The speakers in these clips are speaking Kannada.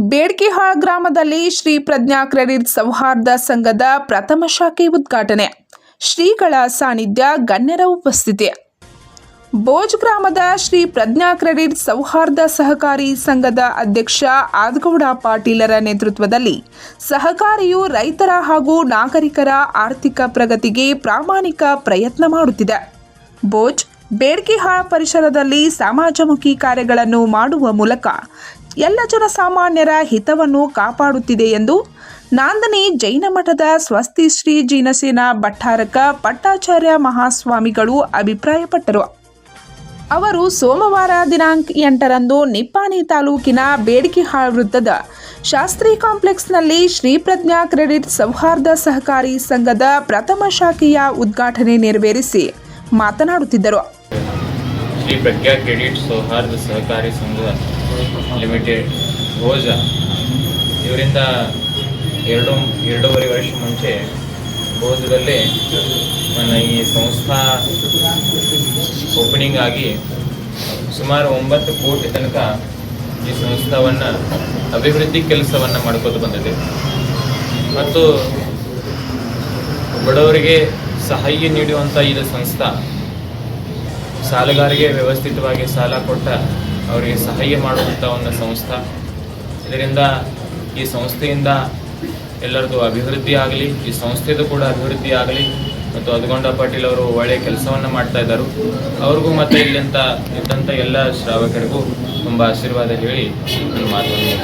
ಬೇಡ್ಕಿಹಾಳ್ ಗ್ರಾಮದಲ್ಲಿ ಶ್ರೀ ಪ್ರಜ್ಞಾ ಕ್ರೆಡಿಟ್ ಸೌಹಾರ್ದ ಸಂಘದ ಪ್ರಥಮ ಶಾಖೆ ಉದ್ಘಾಟನೆ. ಶ್ರೀಗಳ ಸಾನ್ನಿಧ್ಯ ಗಣ್ಯರ ಉಪಸ್ಥಿತಿ. ಬೋಜ್ ಗ್ರಾಮದ ಶ್ರೀ ಪ್ರಜ್ಞಾ ಕ್ರೆಡಿಟ್ ಸೌಹಾರ್ದ ಸಹಕಾರಿ ಸಂಘದ ಅಧ್ಯಕ್ಷ ಆದಗೌಡ ಪಾಟೀಲರ ನೇತೃತ್ವದಲ್ಲಿ ಸಹಕಾರಿಯು ರೈತರ ಹಾಗೂ ನಾಗರಿಕರ ಆರ್ಥಿಕ ಪ್ರಗತಿಗೆ ಪ್ರಾಮಾಣಿಕ ಪ್ರಯತ್ನ ಮಾಡುತ್ತಿದೆ. ಬೋಜ್ ಬೇಡ್ಕಿಹಾಳ ಪರಿಸರದಲ್ಲಿ ಸಮಾಜಮುಖಿ ಕಾರ್ಯಗಳನ್ನು ಮಾಡುವ ಮೂಲಕ ಎಲ್ಲ ಜನಸಾಮಾನ್ಯರ ಹಿತವನ್ನು ಕಾಪಾಡುತ್ತಿದೆ ಎಂದು ನಾಂದನಿ ಜೈನ ಮಠದ ಸ್ವಸ್ತಿ ಶ್ರೀ ಜೀನಸೇನ ಭಟ್ಟಾರಕ ಪಟ್ಟಾಚಾರ್ಯ ಮಹಾಸ್ವಾಮಿಗಳು ಅಭಿಪ್ರಾಯಪಟ್ಟರು. ಅವರು ಸೋಮವಾರ ದಿನಾಂಕ ಎಂಟರಂದು ನಿಪ್ಪಾಣಿ ತಾಲೂಕಿನ ಬೇಡಿಕೆಹಾಳ್ ವೃತ್ತದ ಶಾಸ್ತ್ರಿ ಕಾಂಪ್ಲೆಕ್ಸ್ನಲ್ಲಿ ಶ್ರೀ ಪ್ರಜ್ಞಾ ಕ್ರೆಡಿಟ್ ಸೌಹಾರ್ದ ಸಹಕಾರಿ ಸಂಘದ ಪ್ರಥಮ ಶಾಖೆಯ ಉದ್ಘಾಟನೆ ನೆರವೇರಿಸಿ ಮಾತನಾಡುತ್ತಿದ್ದರು. ಶ್ರೀ ಪ್ರಜ್ಞಾ ಕ್ರೆಡಿಟ್ ಸೌಹಾರ್ದ ಸಹಕಾರಿ ಸಂಘ ಲಿಮಿಟೆಡ್ ರೋಜಾ ಇವರಿಂದ ಎರಡು, ಎರಡೂವರೆ ವರ್ಷ ಮುಂಚೆ ಬೋಧದಲ್ಲಿ ನನ್ನ ಈ ಸಂಸ್ಥಾ ಓಪನಿಂಗ್ ಆಗಿ ಸುಮಾರು ಒಂಬತ್ತು ಕೋಟಿ ತನಕ ಈ ಸಂಸ್ಥಾವನ್ನು ಅಭಿವೃದ್ಧಿ ಕೆಲಸವನ್ನು ಮಾಡ್ಕೋತ ಬಂದಿದೆ. ಮತ್ತು ಬಡವರಿಗೆ ಸಹಾಯ ನೀಡುವಂಥ ಇದು ಸಂಸ್ಥಾ ಸಾಲಗಾರಿಗೆ ವ್ಯವಸ್ಥಿತವಾಗಿ ಸಾಲ ಕೊಟ್ಟ ಅವರಿಗೆ ಸಹಾಯ ಮಾಡುವಂಥ ಒಂದು ಸಂಸ್ಥೆ. ಇದರಿಂದ ಈ ಸಂಸ್ಥೆಯಿಂದ ಎಲ್ಲರದು ಅಭಿವೃದ್ಧಿ ಆಗಲಿ, ಈ ಸಂಸ್ಥೆದು ಕೂಡ ಅಭಿವೃದ್ಧಿ ಆಗಲಿ. ಮತ್ತು ಅದ್ಗೊಂಡ ಪಾಟೀಲ್ ಅವರು ಒಳ್ಳೆಯ ಕೆಲಸವನ್ನು ಮಾಡ್ತಾ ಇದ್ದರು. ಅವ್ರಿಗೂ ಮತ್ತು ಇಲ್ಲಿಂತ ಇದ್ದಂಥ ಎಲ್ಲ ಶ್ರಾವಕರಿಗೂ ತುಂಬ ಆಶೀರ್ವಾದ ಹೇಳಿ ನನ್ನ ಮಾತನ್ನು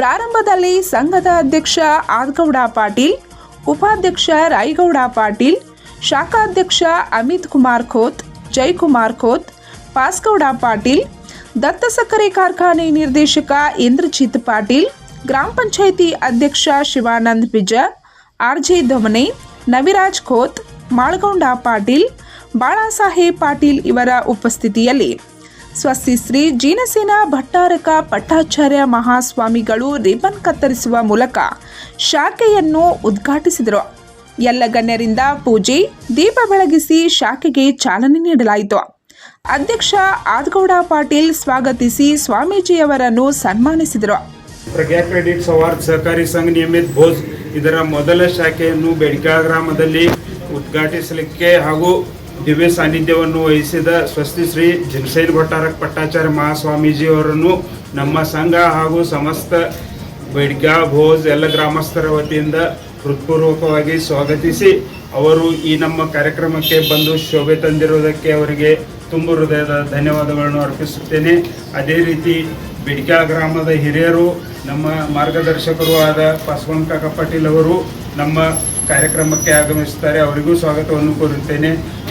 ಪ್ರಾರಂಭದಲ್ಲಿ ಸಂಘದ ಅಧ್ಯಕ್ಷ ಆದಗೌಡ ಪಾಟೀಲ್, ಉಪಾಧ್ಯಕ್ಷ ರಾಯಗೌಡ ಪಾಟೀಲ್, ಶಾಖಾಧ್ಯಕ್ಷ ಅಮಿತ್ ಕುಮಾರ್ ಖೋತ್, ಜೈಕುಮಾರ್ ಖೋತ್ ಪಾಸ್ಗೌಡ ಪಾಟೀಲ್, ದತ್ತ ಸಕ್ಕರೆ ಕಾರ್ಖಾನೆ ನಿರ್ದೇಶಕ ಇಂದ್ರಜಿತ್ ಪಾಟೀಲ್, ಗ್ರಾಮ ಪಂಚಾಯಿತಿ ಅಧ್ಯಕ್ಷ ಶಿವಾನಂದ್ ಬಿಜ, ಆರ್ಜೆ ದಮನೆ ನವಿರಾಜ್ ಖೋತ್ ಮಾಳಗೌಂಡ ಪಾಟೀಲ್, ಬಾಳಾಸಾಹೇಬ್ ಪಾಟೀಲ್ ಇವರ ಉಪಸ್ಥಿತಿಯಲ್ಲಿ. ಸ್ವಸ್ತಿ ಶ್ರೀ ಜೀನಸೇನ ಭಟ್ಟಾರಕ ಪಟ್ಟಾಚಾರ್ಯ ಮಹಾಸ್ವಾಮಿಗಳು ರಿಬನ್ ಕತ್ತರಿಸುವ ಮೂಲಕ ಶಾಖೆಯನ್ನು ಉದ್ಘಾಟಿಸಿದರು. ಎಲ್ಲ ಗಣ್ಯರಿಂದ ಪೂಜೆ, ದೀಪ ಬೆಳಗಿಸಿ ಶಾಖೆಗೆ ಚಾಲನೆ ನೀಡಲಾಯಿತು. ಅಧ್ಯಕ್ಷ ಆದಗೌಡ ಪಾಟೀಲ್ ಸ್ವಾಗತಿಸಿ ಸ್ವಾಮೀಜಿಯವರನ್ನು ಸನ್ಮಾನಿಸಿದರು. ಪ್ರಜ್ಞಾ ಕ್ರೆಡಿಟ್ ಸವಾರ್ಡ್ ಸಹಕಾರಿ ಸಂಘ ನಿಯಮಿತ ಭೋಜ್ ಇದರ ಮೊದಲ ಶಾಖೆಯನ್ನು ಬೆಡ್ಕಾ ಗ್ರಾಮದಲ್ಲಿ ಉದ್ಘಾಟಿಸಲಿಕ್ಕೆ ಹಾಗೂ ದಿವ್ಯ ಸಾನ್ನಿಧ್ಯವನ್ನು ವಹಿಸಿದ ಸ್ವಸ್ತಿ ಶ್ರೀ ಜಿನಸೈನ್ ಭಟ್ಟಾರಕ್ ಪಟ್ಟಾಚಾರ್ಯ ಮಹಾಸ್ವಾಮೀಜಿಯವರನ್ನು ನಮ್ಮ ಸಂಘ ಹಾಗೂ ಸಮಸ್ತ ಬೆಡ್ಗಾ ಭೋಜ್ ಎಲ್ಲ ಗ್ರಾಮಸ್ಥರ ವತಿಯಿಂದ ಹೃತ್ಪೂರ್ವಕವಾಗಿ ಸ್ವಾಗತಿಸಿ. ಅವರು ಈ ನಮ್ಮ ಕಾರ್ಯಕ್ರಮಕ್ಕೆ ಬಂದು ಶೋಭೆ ತಂದಿರುವುದಕ್ಕೆ ಅವರಿಗೆ ತುಂಬ ಹೃದಯದ ಧನ್ಯವಾದಗಳನ್ನು ಅರ್ಪಿಸುತ್ತೇನೆ. ಅದೇ ರೀತಿ ಬಿಡ್ಕಾ ಗ್ರಾಮದ ಹಿರಿಯರು, ನಮ್ಮ ಮಾರ್ಗದರ್ಶಕರು ಆದ ಪಾಸ್ವಾನ್ ಕಾಕಪಾಟೀಲ್ ಅವರು ನಮ್ಮ ಕಾರ್ಯಕ್ರಮಕ್ಕೆ ಆಗಮಿಸುತ್ತಾರೆ. ಅವರಿಗೂ ಸ್ವಾಗತವನ್ನು ಕೋರುತ್ತೇನೆ.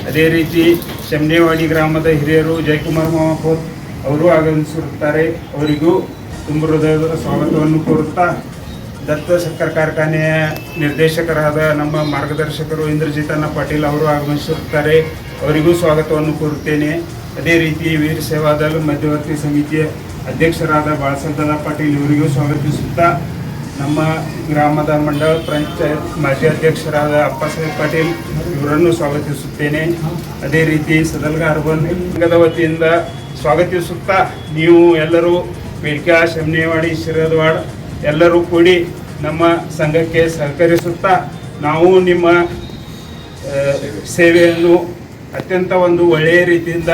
ಅದೇ ರೀತಿ ಶಮ್ನೇವಾಡಿ ಗ್ರಾಮದ ಹಿರಿಯರು ಜಯಕುಮಾರ್ ಮಹಾಪೋತ್ ಅವರು ಆಗಮಿಸಿರುತ್ತಾರೆ ಅವರಿಗೂ ತುಂಬ ಹೃದಯದ ಸ್ವಾಗತವನ್ನು ಕೋರುತ್ತಾ ದತ್ತ ಸಕ್ಕರೆ ಕಾರ್ಖಾನೆಯ ನಿರ್ದೇಶಕರಾದ ನಮ್ಮ ಮಾರ್ಗದರ್ಶಕರು ಇಂದ್ರಜಿತಣ್ಣ ಪಾಟೀಲ್ ಅವರು ಆಗಮಿಸುತ್ತಾರೆ. ಅವರಿಗೂ ಸ್ವಾಗತವನ್ನು ಕೋರುತ್ತೇನೆ. ಅದೇ ರೀತಿ ವೀರ ಸೇವಾದಲ್ ಮಧ್ಯವರ್ತಿ ಸಮಿತಿಯ ಅಧ್ಯಕ್ಷರಾದ ಬಾಳಸಂತದ ಪಾಟೀಲ್ ಇವರಿಗೂ ಸ್ವಾಗತಿಸುತ್ತಾ, ನಮ್ಮ ಗ್ರಾಮದ ಮಂಡಳ ಪಂಚಾಯತ್ ಮಾಜಿ ಅಧ್ಯಕ್ಷರಾದ ಅಪ್ಪಾಸಾಹೇಬ್ ಪಾಟೀಲ್ ಇವರನ್ನು ಸ್ವಾಗತಿಸುತ್ತೇನೆ. ಅದೇ ರೀತಿ ಸದಲ್ಗ ಅರ್ಬನ್ ಸಂಘದ ವತಿಯಿಂದ ಸ್ವಾಗತಿಸುತ್ತಾ, ನೀವು ಎಲ್ಲರೂ ಬೇಡ್ಕಾ ಶಮನೇವಾಡಿ, ಶಿರದವಾಡ್ ಎಲ್ಲರೂ ಕೂಡಿ ನಮ್ಮ ಸಂಘಕ್ಕೆ ಸಹಕರಿಸುತ್ತಾ ನಾವು ನಿಮ್ಮ ಸೇವೆಯನ್ನು ಅತ್ಯಂತ ಒಂದು ಒಳ್ಳೆಯ ರೀತಿಯಿಂದ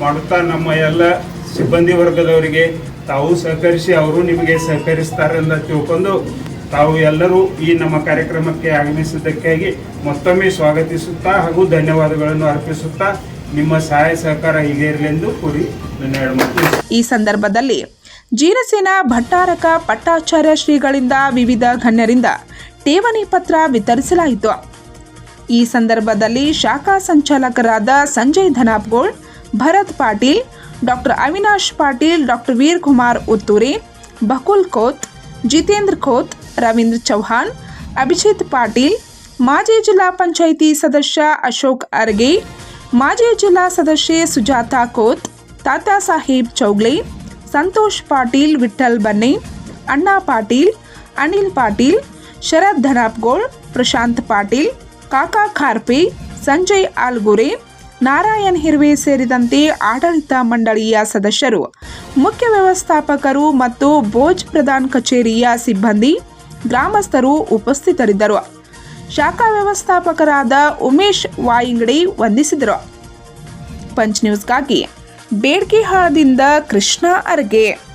ಮಾಡುತ್ತಾ ನಮ್ಮ ಎಲ್ಲ ಸಿಬ್ಬಂದಿ ವರ್ಗದವರಿಗೆ ತಾವು ಸಹಕರಿಸಿ ಅವರು ನಿಮಗೆ ಸಹಕರಿಸ್ತಾರೆ ಅಂತ ತಿಳ್ಕೊಂಡು ತಾವು ಎಲ್ಲರೂ ಈ ನಮ್ಮ ಕಾರ್ಯಕ್ರಮಕ್ಕೆ ಆಗಮಿಸಿದ್ದಕ್ಕಾಗಿ ಮತ್ತೊಮ್ಮೆ ಸ್ವಾಗತಿಸುತ್ತಾ ಹಾಗೂ ಧನ್ಯವಾದಗಳನ್ನು ಅರ್ಪಿಸುತ್ತಾ ನಿಮ್ಮ ಸಹಾಯ ಸಹಕಾರ ಈಗ ಇರಲಿ ಎಂದು ಕೂರಿ ನನ್ನ ಈ ಸಂದರ್ಭದಲ್ಲಿ ಜೀನಸೇನ ಭಟ್ಟಾರಕ ಪಟ್ಟಾಚಾರ್ಯ ಶ್ರೀಗಳಿಂದ ವಿವಿಧ ಗಣ್ಯರಿಂದ ಠೇವಣಿ ಪತ್ರ ವಿತರಿಸಲಾಯಿತು. ಈ ಸಂದರ್ಭದಲ್ಲಿ ಶಾಖಾ ಸಂಚಾಲಕರಾದ ಸಂಜಯ್ ಧನಾಪ್ಗೋಳ್, ಭರತ್ ಪಾಟೀಲ್, ಡಾಕ್ಟರ್ ಅವಿನಾಶ್ ಪಾಟೀಲ್, ಡಾಕ್ಟರ್ ವೀರ್ ಕುಮಾರ್ ಉತ್ತೂರಿ, ಬಕುಲ್ ಖೋತ್ ಜಿತೇಂದ್ರ ಖೋತ್ ರವೀಂದ್ರ ಚೌಹಾಣ್, ಅಭಿಜಿತ್ ಪಾಟೀಲ್, ಮಾಜಿ ಜಿಲ್ಲಾ ಪಂಚಾಯಿತಿ ಸದಸ್ಯ ಅಶೋಕ್ ಅರ್ಗೆ, ಮಾಜಿ ಜಿಲ್ಲಾ ಸದಸ್ಯೆ ಸುಜಾತಾ ಖೋತ್ ತಾತಾ ಸಾಹೇಬ್ ಚೌಗ್ಲೆ ಸಂತೋಷ್ ಪಾಟೀಲ್ ವಿಠಲ್ ಬನ್ನಿ, ಅಣ್ಣಾ ಪಾಟೀಲ್, ಅನಿಲ್ ಪಾಟೀಲ್, ಶರತ್ ಧನಾಪ್ಗೋಳ್, ಪ್ರಶಾಂತ್ ಪಾಟೀಲ್, ಕಾಕಾ ಖಾರ್ಪಿ, ಸಂಜಯ್ ಆಲ್ಗುರೆ, ನಾರಾಯಣ್ ಹಿರ್ವೆ ಸೇರಿದಂತೆ ಆಡಳಿತ ಮಂಡಳಿಯ ಸದಸ್ಯರು, ಮುಖ್ಯ ವ್ಯವಸ್ಥಾಪಕರು ಮತ್ತು ಭೋಜ್ ಪ್ರಧಾನ್ ಕಚೇರಿಯ ಸಿಬ್ಬಂದಿ, ಗ್ರಾಮಸ್ಥರು ಉಪಸ್ಥಿತರಿದ್ದರು. ಶಾಖಾ ವ್ಯವಸ್ಥಾಪಕರಾದ ಉಮೇಶ್ ವಾಯಿಂಗಡಿ ವಂದಿಸಿದರು. ಪಂಚ್ ನ್ಯೂಸ್ಗಾಗಿ ಬೇಡ್ಕಿಹಾಳದಿಂದ ಕೃಷ್ಣ ಅರ್ಗೆ.